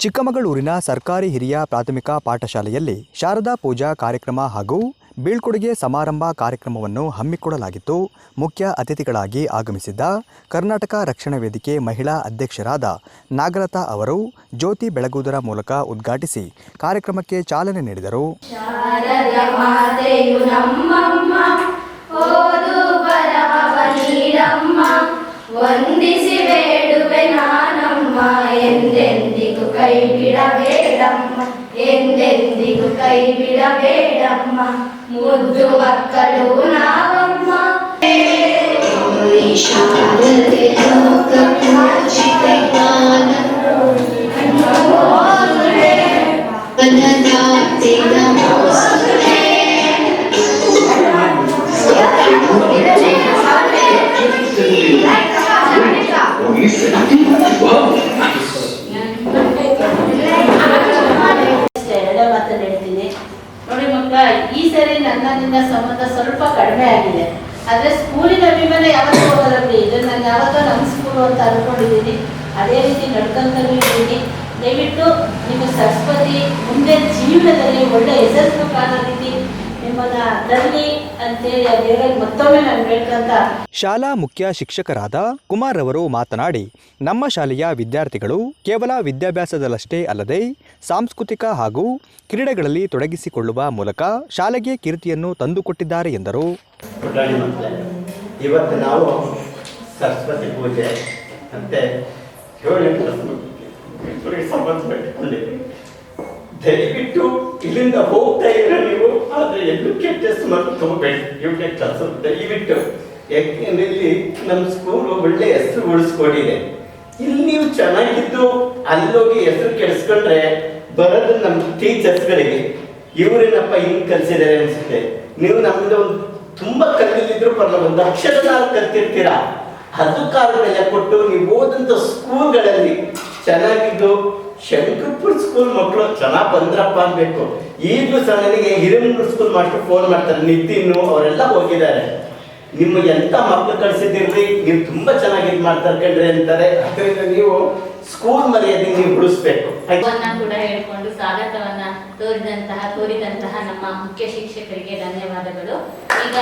ಚಿಕ್ಕಮಗಳೂರಿನ ಸರ್ಕಾರಿ ಹಿರಿಯ ಪ್ರಾಥಮಿಕ ಪಾಠಶಾಲೆಯಲ್ಲಿ ಶಾರದಾ ಪೂಜಾ ಕಾರ್ಯಕ್ರಮ ಹಾಗೂ ಬೀಳ್ಕೊಡುಗೆ ಸಮಾರಂಭ ಕಾರ್ಯಕ್ರಮವನ್ನು ಹಮ್ಮಿಕೊಳ್ಳಲಾಗಿತ್ತು ಮುಖ್ಯ ಅತಿಥಿಗಳಾಗಿ ಆಗಮಿಸಿದ್ದ ಕರ್ನಾಟಕ ರಕ್ಷಣಾ ವೇದಿಕೆ ಮಹಿಳಾ ಅಧ್ಯಕ್ಷರಾದ ನಾಗಲತಾ ಅವರು ಜ್ಯೋತಿ ಬೆಳಗುವುದರ ಮೂಲಕ ಉದ್ಘಾಟಿಸಿ ಕಾರ್ಯಕ್ರಮಕ್ಕೆ ಚಾಲನೆ ನೀಡಿದರು. ಒಂದಿಸಿ ಬೇಡುವೆ ನಾನಮ್ಮ ಎಂದೆಂದಿಗೂ ಕೈ ಬಿಡಬೇಡಮ್ಮ ಎಂದೆಂದಿಗೂ ಕೈ ಬಿಡಬೇಡಮ್ಮ ಮುದ್ದು ಮಕ್ಕಳು ನಾವಮ್ಮ ಶಾರದೆ ಲೋಕ ಅನ್ನದಾತೆ ಸರಿ ನನ್ನಿಂದ ಸಂಬಂಧ ಸ್ವಲ್ಪ ಕಡಿಮೆ ಆಗಿದೆ. ಆದ್ರೆ ಸ್ಕೂಲಿನ ಅಭಿಮಾನ ಯಾವತ್ತೂ ಹೋಗಲ್ಲ ಇದು. ನಾನು ಯಾವತ್ತೋ ನಮ್ಮ ಸ್ಕೂಲು ಅಂತ ಅಂದ್ಕೊಂಡಿದ್ದೀನಿ ಅದೇ ರೀತಿ ನಡ್ಕೊಂತಲೂ ಇದ್ದೀನಿ. ದಯವಿಟ್ಟು ನಿಮ್ಮ ಸರಸ್ವತಿ ಮುಂದೆ ಜೀವನದಲ್ಲಿ ಒಳ್ಳೆ ಯಶಸ್ಸು ಕಾಣೋ ರೀತಿ ನಿಮ್ಮನ್ನ ತರಲಿ ಅಂತೇಳಿ ಆ ದೇವರಲ್ಲಿ ಮತ್ತೊಮ್ಮೆ ನಾನು ಬೇಡ್ಕೊಂತ ಶಾಲಾ ಮುಖ್ಯ ಶಿಕ್ಷಕರಾದ ಕುಮಾರ್ ಅವರು ಮಾತನಾಡಿ ನಮ್ಮ ಶಾಲೆಯ ವಿದ್ಯಾರ್ಥಿಗಳು ಕೇವಲ ವಿದ್ಯಾಭ್ಯಾಸದಲ್ಲಷ್ಟೇ ಅಲ್ಲದೆ ಸಾಂಸ್ಕೃತಿಕ ಹಾಗೂ ಕ್ರೀಡೆಗಳಲ್ಲಿ ತೊಡಗಿಸಿಕೊಳ್ಳುವ ಮೂಲಕ ಶಾಲೆಗೆ ಕೀರ್ತಿಯನ್ನು ತಂದುಕೊಟ್ಟಿದ್ದಾರೆ ಎಂದರು. ಇವತ್ತು ನಾವು ಸರಸ್ವತಿ ಪೂಜೆ ಮತ್ತೆ ದಯವಿಟ್ಟು ಇಲ್ಲಿಂದ ಹೋಗ್ತಾ ಇರೋ ನೀವು ಆದರೆ ಎಲ್ಲಕ್ಕೆ ಟೆಸ್ಟ್ ಸ್ಮರಣೆ ತಗೋಬೇಡಿ ಏಳನೇ ಕ್ಲಾಸ್ ದಯವಿಟ್ಟು ಯಾಕೆಂದ್ರೆ ಇಲ್ಲಿ ನಮ್ಮ ಸ್ಕೂಲು ಒಳ್ಳೆ ಹೆಸರು ಉಳಿಸ್ಕೊಂಡಿದೆ. ಇಲ್ಲಿ ನೀವು ಚೆನ್ನಾಗಿದ್ದು ಅಲ್ಲೋಗಿ ಹೆಸರು ಕೆಡಿಸ್ಕೊಂಡ್ರೆ ಬರೋದು ನಮ್ಮ ಟೀಚರ್ಸ್ಗಳಿಗೆ ಇವರೇನಪ್ಪ ಹಿಂಗ್ ಕಲಿಸಿದ್ದಾರೆ ಅನ್ಸುತ್ತೆ. ನೀವು ನಮ್ದು ಒಂದು ತುಂಬ ಕಲಿಲಿದ್ರು ಪರವಾಗಿಲ್ಲ, ಒಂದು ಅಕ್ಷರ ಕಲ್ತಿರ್ತೀರಾ? ಅದು ಕಾರಣ ಕೊಟ್ಟು ನೀವು ಓದಂತ ಸ್ಕೂಲ್ಗಳಲ್ಲಿ ಚೆನ್ನಾಗಿದ್ದು ಶಂಕರ್ಪುರ್ ಸ್ಕೂಲ್ ಮಕ್ಕಳು ಚೆನ್ನಾಗಿ ಬಂದ್ರಪ್ಪ ಅನ್ಬೇಕು. ಈಗಲೂ ಸಹ ನನಗೆ ಹಿರೇಮೂರು ಸ್ಕೂಲ್ ಮಾಸ್ಟರ್ ಫೋನ್ ಮಾಡ್ತಾರೆ. ನಿತಿನ್ ಅವರೆಲ್ಲ ಹೋಗಿದ್ದಾರೆ. ನಿಮಗೆ ಎಂತ ಮಕ್ಕಳು ಕಳಿಸಿದ್ದೀರಿ? ನೀವು ತುಂಬಾ ಚೆನ್ನಾಗಿ ಇದು ಮಾಡ್ತಾರೆ ಕಣ್ರಿ ಅಂತಾರೆ. ಅದರಿಂದ ನೀವು ಸ್ಕೂಲ್ ಮರ್ಯಾದೆ ನೀವು ಉಳಿಸ್ಬೇಕು? ಕೂಡ ಹೇಳ್ಕೊಂಡು ಸ್ವಾಗತವನ್ನ ತೋರಿದಂತಹ ತೋರಿದಂತಹ ನಮ್ಮ ಮುಖ್ಯ ಶಿಕ್ಷಕರಿಗೆ ಧನ್ಯವಾದಗಳು. ಈಗ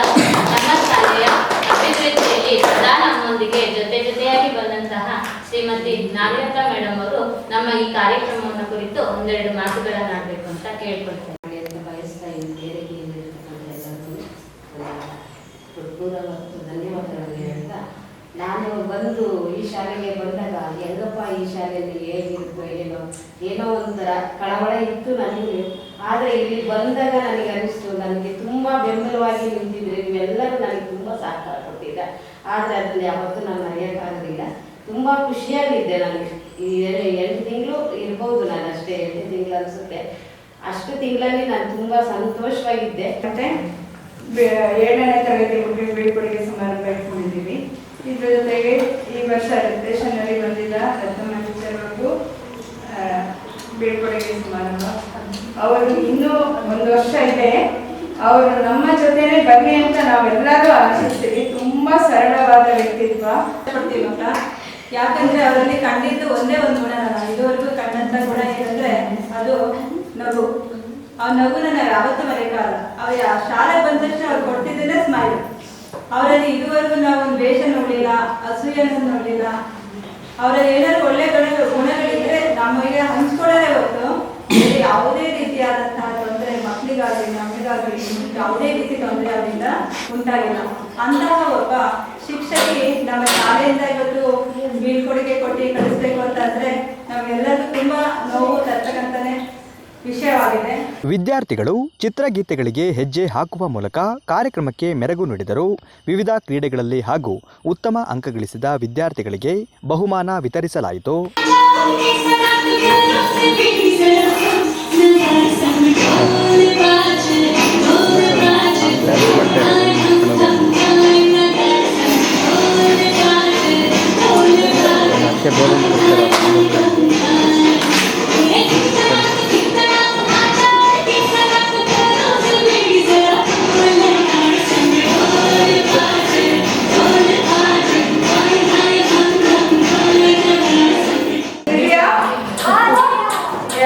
ನಮ್ಮ ಶಾಲೆಯ ಅಭಿವೃದ್ಧಿಯಲ್ಲಿ ಸದಾ ನಮ್ಮೊಂದಿಗೆ ಜೊತೆ ಜೊತೆಯಾಗಿ ಬಂದಂತಹ ಶ್ರೀಮತಿ ನಾಗರಿಕಾ ಮೇಡಮ್ ಅವರು ನಮ್ಮ ಈ ಕಾರ್ಯಕ್ರಮವನ್ನು ಕುರಿತು ಒಂದೆರಡು ಮಾತುಗಳನ್ನಾಡಬೇಕು ಅಂತ ಕೇಳ್ಕೊಳ್ತೇನೆ ಮಾಡಿ ಅಂತ ಬಯಸ್ತಾ ಇದ್ದೀನಿ ಬೇರೆಗಿರ್ತಕ್ಕಂಥ ಎಲ್ಲರಿಗೂ ಹೃತ್ಪೂರ್ವ ಮತ್ತು ಧನ್ಯವಾದಗಳನ್ನು ಹೇಳ್ತಾ ನಾನು ಬಂದು ಈ ಶಾಲೆಗೆ ಬಂದಾಗ, ಹೆಂಗಪ್ಪ ಈ ಶಾಲೆಯಲ್ಲಿ ಹೇಗಿತ್ತು ಏನೋ ಏನೋ ಒಂಥರ ಕಳವಳ ಇತ್ತು ನನಗೆ. ಆದರೆ ಇಲ್ಲಿ ಬಂದಾಗ ನನಗೆ ಅನಿಸ್ತು, ನನಗೆ ತುಂಬ ಬೆಂಬಲವಾಗಿ ನಿಂತಿದ್ರೆ ನೀವೆಲ್ಲರೂ ನನಗೆ ತುಂಬ ಸಹಕಾರ ಕೊಟ್ಟಿದ್ದ. ಆದರೆ ಅದನ್ನು ಯಾವತ್ತೂ ನಾನು ಮರೆಯೋಕ್ಕಾಗಲಿಲ್ಲ ತುಂಬ ಖುಷಿಯಾಗಿದ್ದೆ ನನಗೆ. ಈ ಎಂಟು ತಿಂಗಳು ಇರ್ಬೋದು ನಾನು ಅಷ್ಟೇ ಎಂಟು ತಿಂಗಳು ಅನಿಸುತ್ತೆ. ಅಷ್ಟು ತಿಂಗಳಲ್ಲಿ ನಾನು ತುಂಬ ಸಂತೋಷವಾಗಿದ್ದೆ. ಮತ್ತೆ ಏಳನೇ ತರಗತಿ ಮಕ್ಕಳಿಗೆ ಬೀಳ್ಕೊಡುಗೆ ಸಮಾರಂಭ ಇಟ್ಕೊಂಡಿದ್ದೀವಿ. ಇದ್ರ ಜೊತೆಗೆ ಈ ವರ್ಷ ರೆಪ್ಯುಟೇಷನಲ್ಲಿ ಬಂದಿದ್ದ ಅವ್ರಿಗೂ ಆ, ಬೀಳ್ಕೊಡುಗೆ ಸಮಾರಂಭ. ಅವರು ಇನ್ನೂ ಒಂದು ವರ್ಷ ಇದೆ. ಅವರು ನಮ್ಮ ಜೊತೆನೆ ಬನ್ನಿ ಅಂತ ನಾವೆಲ್ಲರೂ ಆಶಿಸ್ತೀವಿ. ತುಂಬಾ ಸರಳವಾದ ವ್ಯಕ್ತಿತ್ವ. ಪಡ್ತೀವಿ ಯಾಕಂದ್ರೆ ಅವರಲ್ಲಿ ಕಂಡಿದ್ದು ಒಂದೇ ಒಂದು ಗುಣ. ನಾನು ಇದುವರೆಗೂ ಕಂಡಂತ ಗುಣ ಏನಂದ್ರೆ ಅದು ನಗು. ಆ ನಗುನ ನಾವು ಯಾವತ್ತೂ ಮರೆಯಕ್ಕಾಗಲ್ಲ ಅವ್ರ ಶಾಲೆ ಬಂದ ತಕ್ಷಣ ಅವ್ರು ಕೊಡ್ತಿದ್ದೇನೆ ಸ್ಮೈಲ್ ಅವರಲ್ಲಿ ಇದುವರೆಗೂ ನಾವು ಒಂದು ವೇಷ ನೋಡಲಿಲ್ಲ, ಅಸೂಯೆಯನ್ನು ನೋಡಲಿಲ್ಲ. ಅವರಲ್ಲಿ ಏನಾದ್ರು ಒಳ್ಳೆ ಗಣಗಳು ಗುಣಗಳಿದ್ರೆ ನಮಗೆ ಹಂಚ್ಕೊಳ್ಳೋದೇ ಹೊತ್ತು ಯಾವುದೇ ರೀತಿಯಾದಂತಹ ತೊಂದರೆ ಮಕ್ಕಳಿಗಾಗಲಿ ನಮಗಾಗಲಿ ಯಾವುದೇ ರೀತಿ ತೊಂದರೆ ಅವರಿಂದ ಉಂಟಾಗಿಲ್ಲ. ಅಂತಹ ಒಬ್ಬ ಶಿಕ್ಷಕಿ ನಮ್ಮ ಶಾಲೆಯಿಂದ ಇವತ್ತು ಬೀಳ್ಕೊಡುಗೆ ಕೊಟ್ಟು ಕಳಿಸ್ಬೇಕು ಅಂತಂದ್ರೆ ನಾವೆಲ್ಲರೂ ತುಂಬಾ ನೋವು ತರ್ತಕ್ಕಂಥನೇ ವಿಷಯವಾಗಿದೆ. ವಿದ್ಯಾರ್ಥಿಗಳು ಚಿತ್ರಗೀತೆಗಳಿಗೆ ಹೆಜ್ಜೆ ಹಾಕುವ ಮೂಲಕ ಕಾರ್ಯಕ್ರಮಕ್ಕೆ ಮೆರಗು ನೀಡಿದರು. ವಿವಿಧ ಕ್ರೀಡೆಗಳಲ್ಲಿ ಹಾಗೂ ಉತ್ತಮ ಅಂಕ ಗಳಿಸಿದ ವಿದ್ಯಾರ್ಥಿಗಳಿಗೆ ಬಹುಮಾನ ವಿತರಿಸಲಾಯಿತು.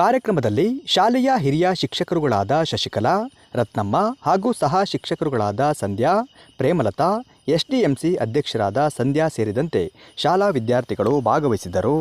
ಕಾರ್ಯಕ್ರಮದಲ್ಲಿ ಶಾಲೆಯ ಹಿರಿಯ ಶಿಕ್ಷಕರುಗಳಾದ ಶಶಿಕಲಾ, ರತ್ನಮ್ಮ ಹಾಗೂ ಸಹ ಶಿಕ್ಷಕರುಗಳಾದ ಸಂಧ್ಯಾ, ಪ್ರೇಮಲತಾ, ಎಸ್ಡಿಎಂಸಿ ಅಧ್ಯಕ್ಷರಾದ ಸಂಧ್ಯಾ ಸೇರಿದಂತೆ ಶಾಲಾ ವಿದ್ಯಾರ್ಥಿಗಳು ಭಾಗವಹಿಸಿದ್ದರು.